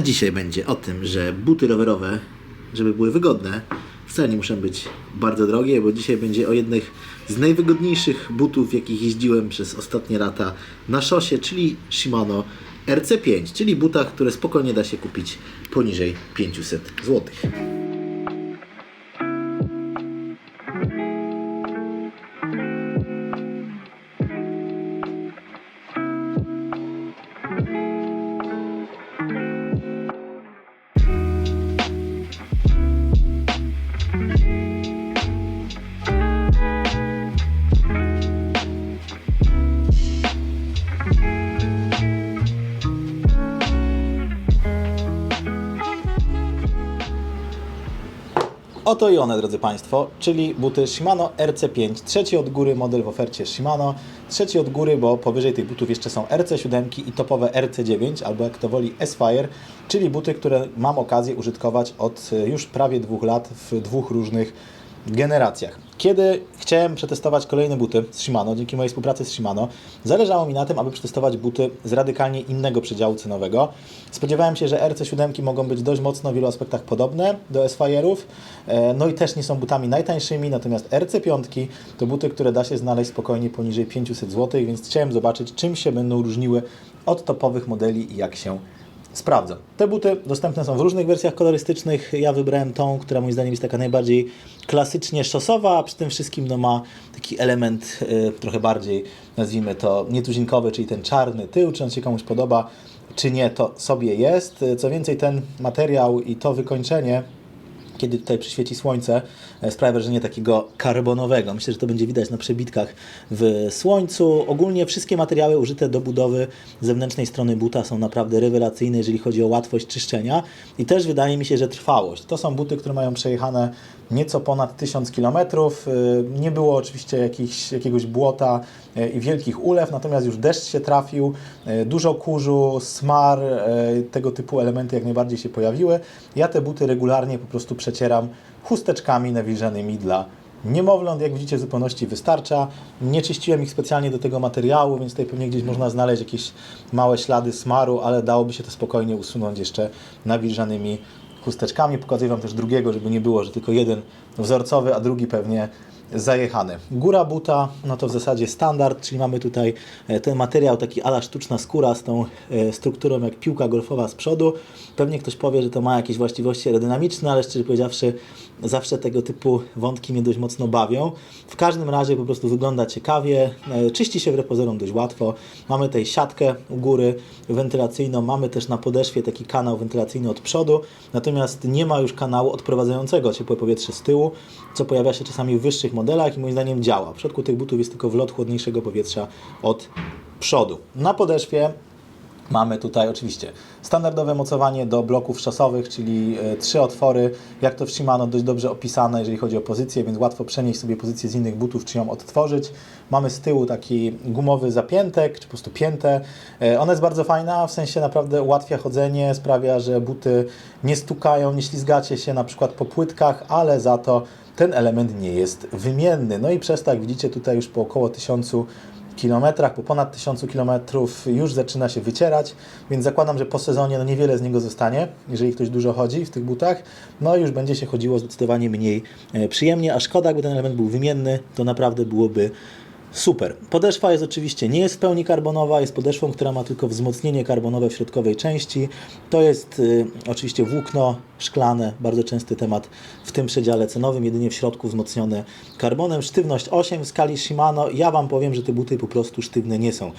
A dzisiaj będzie o tym, że buty rowerowe, żeby były wygodne, wcale nie muszą być bardzo drogie, bo dzisiaj będzie o jednych z najwygodniejszych butów, jakich jeździłem przez ostatnie lata na szosie, czyli Shimano RC5, czyli butach, które spokojnie da się kupić poniżej 500 zł. Oto i one, drodzy Państwo, czyli buty Shimano RC5, trzeci od góry model w ofercie Shimano, trzeci od góry, bo powyżej tych butów jeszcze są RC7 i topowe RC9, albo jak to woli S-Fire, czyli buty, które mam okazję użytkować od e, już prawie dwóch lat w dwóch różnych generacjach. Kiedy chciałem przetestować kolejne buty z Shimano, dzięki mojej współpracy z Shimano, zależało mi na tym, aby przetestować buty z radykalnie innego przedziału cenowego. Spodziewałem się, że RC7 mogą być dość mocno w wielu aspektach podobne do S-Fire'ów, e, no i też nie są butami najtańszymi, natomiast RC5 to buty, które da się znaleźć spokojnie poniżej 500 zł, więc chciałem zobaczyć, czym się będą różniły od topowych modeli i jak się sprawdzą. Te buty dostępne są w różnych wersjach kolorystycznych. Ja wybrałem tą, która moim zdaniem jest taka najbardziej klasycznie szosowa, a przy tym wszystkim no, ma taki element y, trochę bardziej, nazwijmy to, nietuzinkowy, czyli ten czarny tył, czy on się komuś podoba, czy nie, to sobie jest. Y, Co więcej, ten materiał i to wykończenie kiedy tutaj przyświeci słońce, e, sprawia wrażenie takiego karbonowego. Myślę, że to będzie widać na przebitkach w słońcu. Ogólnie wszystkie materiały użyte do budowy zewnętrznej strony buta są naprawdę rewelacyjne, jeżeli chodzi o łatwość czyszczenia i też wydaje mi się, że trwałość. To są buty, które mają przejechane nieco ponad 1000 km. Nie było oczywiście jakichś, jakiegoś błota e, i wielkich ulew, natomiast już deszcz się trafił, e, dużo kurzu, smar, tego typu elementy jak najbardziej się pojawiły. Ja te buty regularnie po prostu przecieram chusteczkami nawilżanymi dla niemowląt. Jak widzicie w zupełności wystarcza. Nie czyściłem ich specjalnie do tego materiału, więc tutaj pewnie gdzieś można znaleźć jakieś małe ślady smaru, ale dałoby się to spokojnie usunąć jeszcze nawilżanymi chusteczkami. Pokazuję Wam też drugiego, żeby nie było, że tylko jeden wzorcowy, a drugi pewnie zajechany. Góra buta, no to w zasadzie standard, czyli mamy tutaj e, ten materiał, taki ala sztuczna skóra z tą e, strukturą jak piłka golfowa z przodu. Pewnie ktoś powie, że to ma jakieś właściwości aerodynamiczne, ale szczerze powiedziawszy, zawsze tego typu wątki mnie dość mocno bawią. W każdym razie po prostu wygląda ciekawie, e, czyści się wbrew pozorom dość łatwo. Mamy tutaj siatkę u góry wentylacyjną, mamy też na podeszwie taki kanał wentylacyjny od przodu, natomiast nie ma już kanału odprowadzającego ciepłe powietrze z tyłu, co pojawia się czasami w wyższych modelach i moim zdaniem działa. W środku tych butów jest tylko wlot chłodniejszego powietrza od przodu. Na podeszwie Mamy tutaj oczywiście standardowe mocowanie do bloków szosowych, czyli e, trzy otwory, jak to w Shimano dość dobrze opisane, jeżeli chodzi o pozycję, więc łatwo przenieść sobie pozycję z innych butów, czy ją odtworzyć. Mamy z tyłu taki gumowy zapiętek, czy po prostu piętę. E, Ona jest bardzo fajna, w sensie naprawdę ułatwia chodzenie, sprawia, że buty nie stukają, nie ślizgacie się na przykład po płytkach, ale za to ten element nie jest wymienny. No i przez to, jak widzicie, tutaj już po około 1000 kilometrach, po ponad 1000 kilometrów już zaczyna się wycierać, więc zakładam, że po sezonie no niewiele z niego zostanie, jeżeli ktoś dużo chodzi w tych butach, no już będzie się chodziło zdecydowanie mniej e, przyjemnie, a szkoda, gdyby ten element był wymienny, to naprawdę byłoby Super. Podeszwa jest oczywiście nie jest w pełni karbonowa, jest podeszwą, która ma tylko wzmocnienie karbonowe w środkowej części. To jest y, oczywiście włókno szklane, bardzo częsty temat w tym przedziale cenowym, jedynie w środku wzmocnione karbonem. Sztywność 8 w skali Shimano. Ja Wam powiem, że te buty po prostu sztywne nie są.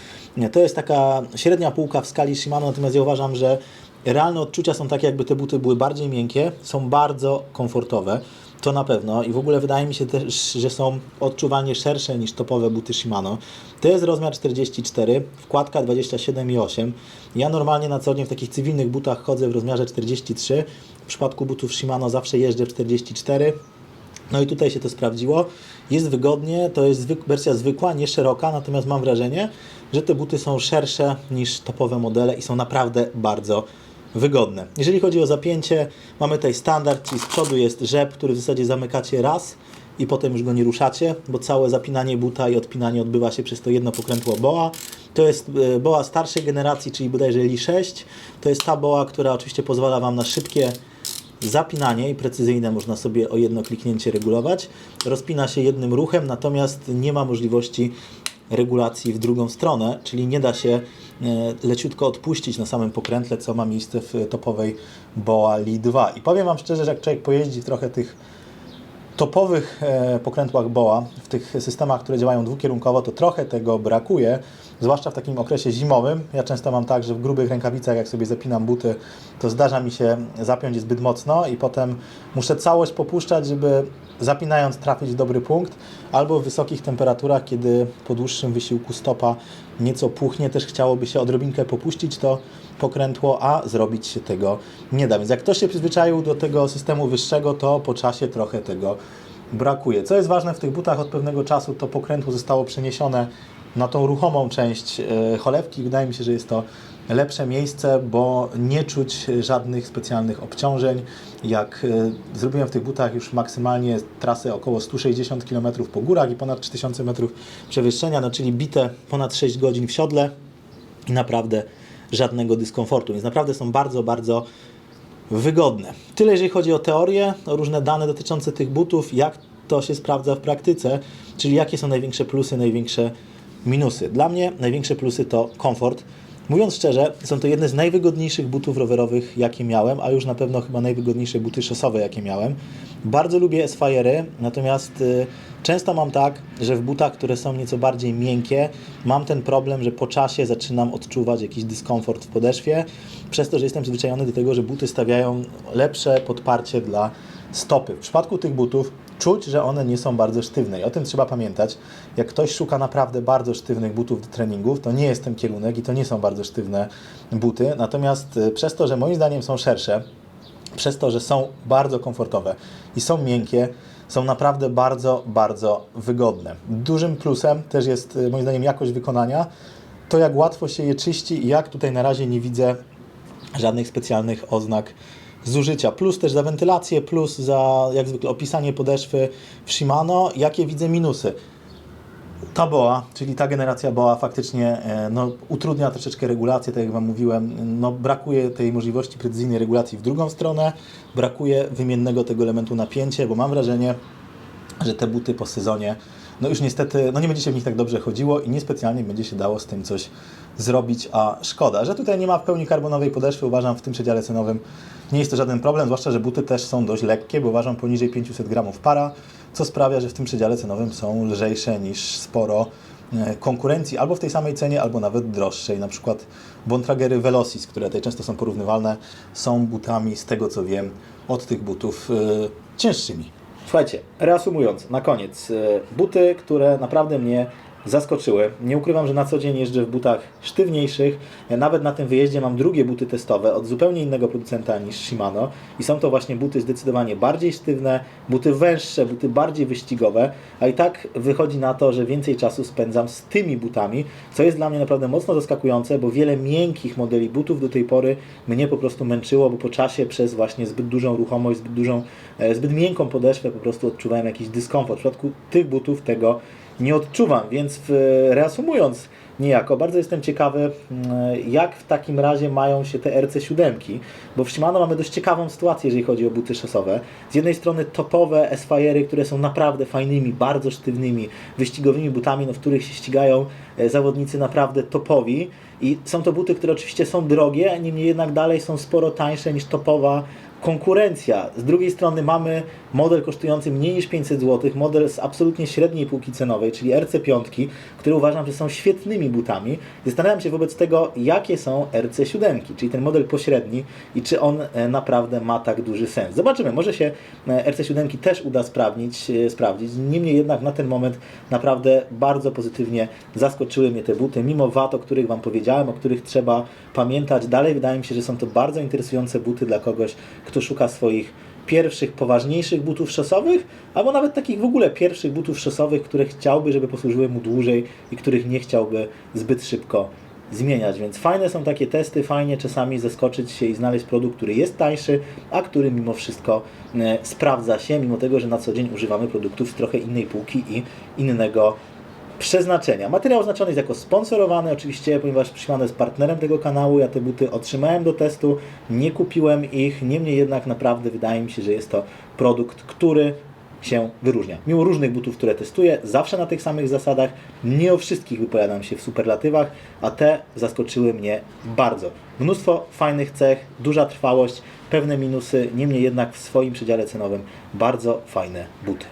To jest taka średnia półka w skali Shimano, natomiast ja uważam, że realne odczucia są takie, jakby te buty były bardziej miękkie, są bardzo komfortowe. To na pewno i w ogóle wydaje mi się też, że są odczuwalnie szersze niż topowe buty Shimano. To jest rozmiar 44, wkładka 27,8. Ja normalnie na co dzień w takich cywilnych butach chodzę w rozmiarze 43. W przypadku butów Shimano zawsze jeżdżę w 44. No i tutaj się to sprawdziło. Jest wygodnie, to jest zwyk- wersja zwykła, nie szeroka, natomiast mam wrażenie, że te buty są szersze niż topowe modele i są naprawdę bardzo wygodne. Jeżeli chodzi o zapięcie, mamy tutaj standard, czyli z przodu jest rzep, który w zasadzie zamykacie raz i potem już go nie ruszacie, bo całe zapinanie buta i odpinanie odbywa się przez to jedno pokrętło boa. To jest e, boa starszej generacji, czyli bodajże Li 6. To jest ta boa, która oczywiście pozwala Wam na szybkie zapinanie i precyzyjne można sobie o jedno kliknięcie regulować. Rozpina się jednym ruchem, natomiast nie ma możliwości regulacji w drugą stronę, czyli nie da się e, leciutko odpuścić na samym pokrętle, co ma miejsce w topowej Boa Li 2. I powiem Wam szczerze, że jak człowiek pojeździ trochę tych topowych e, pokrętłach BOA, w tych systemach, które działają dwukierunkowo, to trochę tego brakuje, zwłaszcza w takim okresie zimowym. Ja często mam tak, że w grubych rękawicach, jak sobie zapinam buty, to zdarza mi się zapiąć zbyt mocno i potem muszę całość popuszczać, żeby zapinając trafić dobry punkt, albo w wysokich temperaturach, kiedy po dłuższym wysiłku stopa nieco puchnie, też chciałoby się odrobinkę popuścić to pokrętło, a zrobić się tego nie da. Więc jak ktoś się przyzwyczaił do tego systemu wyższego, to po czasie trochę tego brakuje. Co jest ważne w tych butach od pewnego czasu, to pokrętło zostało przeniesione na tą ruchomą część e, cholewki. Wydaje mi się, że jest to lepsze miejsce, bo nie czuć żadnych specjalnych obciążeń. Jak e, zrobiłem w tych butach już maksymalnie trasę około 160 km po górach i ponad 3000 metrów przewyższenia, no czyli bite ponad 6 godzin w siodle i naprawdę żadnego dyskomfortu. Więc naprawdę są bardzo, bardzo wygodne. Tyle jeżeli chodzi o teorię, o różne dane dotyczące tych butów, jak to się sprawdza w praktyce, czyli jakie są największe plusy, największe minusy. Dla mnie największe plusy to komfort. Mówiąc szczerze, są to jedne z najwygodniejszych butów rowerowych, jakie miałem, a już na pewno chyba najwygodniejsze buty szosowe, jakie miałem. Bardzo lubię S-Fire'y, natomiast y, często mam tak, że w butach, które są nieco bardziej miękkie, mam ten problem, że po czasie zaczynam odczuwać jakiś dyskomfort w podeszwie, przez to, że jestem przyzwyczajony do tego, że buty stawiają lepsze podparcie dla stopy. W przypadku tych butów czuć, że one nie są bardzo sztywne i o tym trzeba pamiętać. Jak ktoś szuka naprawdę bardzo sztywnych butów do treningów, to nie jest ten kierunek i to nie są bardzo sztywne buty. Natomiast y, przez to, że moim zdaniem są szersze, przez to, że są bardzo komfortowe i są miękkie, są naprawdę bardzo, bardzo wygodne. Dużym plusem też jest y, moim zdaniem jakość wykonania, to jak łatwo się je czyści i jak tutaj na razie nie widzę żadnych specjalnych oznak zużycia. Plus też za wentylację, plus za jak zwykle opisanie podeszwy w Shimano. Jakie widzę minusy? Ta boa, czyli ta generacja boa faktycznie e, no, utrudnia troszeczkę regulację, tak jak Wam mówiłem. No, brakuje tej możliwości precyzyjnej regulacji w drugą stronę, brakuje wymiennego tego elementu napięcie, bo mam wrażenie, że te buty po sezonie, no już niestety, no nie będzie się w nich tak dobrze chodziło i niespecjalnie będzie się dało z tym coś zrobić, a szkoda. Że tutaj nie ma w pełni karbonowej podeszwy, uważam w tym przedziale cenowym nie jest to żaden problem, zwłaszcza, że buty też są dość lekkie, bo ważą poniżej 500 gramów para, co sprawia, że w tym przedziale cenowym są lżejsze niż sporo e, konkurencji, albo w tej samej cenie, albo nawet droższej. Na przykład Bontragery Velocis, które tutaj często są porównywalne, są butami, z tego co wiem, od tych butów yy, cięższymi. Słuchajcie, reasumując, na koniec, yy, buty, które naprawdę mnie zaskoczyły. Nie ukrywam, że na co dzień jeżdżę w butach sztywniejszych. Nawet na tym wyjeździe mam drugie buty testowe od zupełnie innego producenta niż Shimano i są to właśnie buty zdecydowanie bardziej sztywne, buty węższe, buty bardziej wyścigowe, a i tak wychodzi na to, że więcej czasu spędzam z tymi butami, co jest dla mnie naprawdę mocno zaskakujące, bo wiele miękkich modeli butów do tej pory mnie po prostu męczyło, bo po czasie przez właśnie zbyt dużą ruchomość, zbyt dużą, e, zbyt miękką podeszwę po prostu odczuwałem jakiś dyskomfort. W przypadku tych butów tego nie odczuwam, więc w, reasumując niejako, bardzo jestem ciekawy, mm, jak w takim razie mają się te RC7, bo w Shimano mamy dość ciekawą sytuację, jeżeli chodzi o buty szosowe. Z jednej strony topowe S-Fire'y, które są naprawdę fajnymi, bardzo sztywnymi, wyścigowymi butami, no, w których się ścigają e, zawodnicy naprawdę topowi i są to buty, które oczywiście są drogie, niemniej jednak dalej są sporo tańsze niż topowa konkurencja. Z drugiej strony mamy model kosztujący mniej niż 500 zł, model z absolutnie średniej półki cenowej, czyli RC5, które uważam, że są świetnymi butami. Zastanawiam się wobec tego, jakie są RC7, czyli ten model pośredni i czy on e, naprawdę ma tak duży sens. Zobaczymy, może się e, RC7 też uda sprawdzić, e, sprawdzić. Niemniej jednak na ten moment naprawdę bardzo pozytywnie zaskoczyły mnie te buty, mimo wad, o których Wam powiedziałem, o których trzeba pamiętać. Dalej wydaje mi się, że są to bardzo interesujące buty dla kogoś, kto szuka swoich pierwszych, poważniejszych butów szosowych, albo nawet takich w ogóle pierwszych butów szosowych, które chciałby, żeby posłużyły mu dłużej i których nie chciałby zbyt szybko zmieniać, więc fajne są takie testy, fajnie czasami zaskoczyć się i znaleźć produkt, który jest tańszy, a który mimo wszystko e, sprawdza się, mimo tego, że na co dzień używamy produktów z trochę innej półki i innego przeznaczenia. Materiał oznaczony jest jako sponsorowany, oczywiście, ponieważ Shimano jest partnerem tego kanału. Ja te buty otrzymałem do testu, nie kupiłem ich, niemniej jednak naprawdę wydaje mi się, że jest to produkt, który się wyróżnia. Mimo różnych butów, które testuję, zawsze na tych samych zasadach, nie o wszystkich wypowiadam się w superlatywach, a te zaskoczyły mnie bardzo. Mnóstwo fajnych cech, duża trwałość, pewne minusy, niemniej jednak w swoim przedziale cenowym bardzo fajne buty.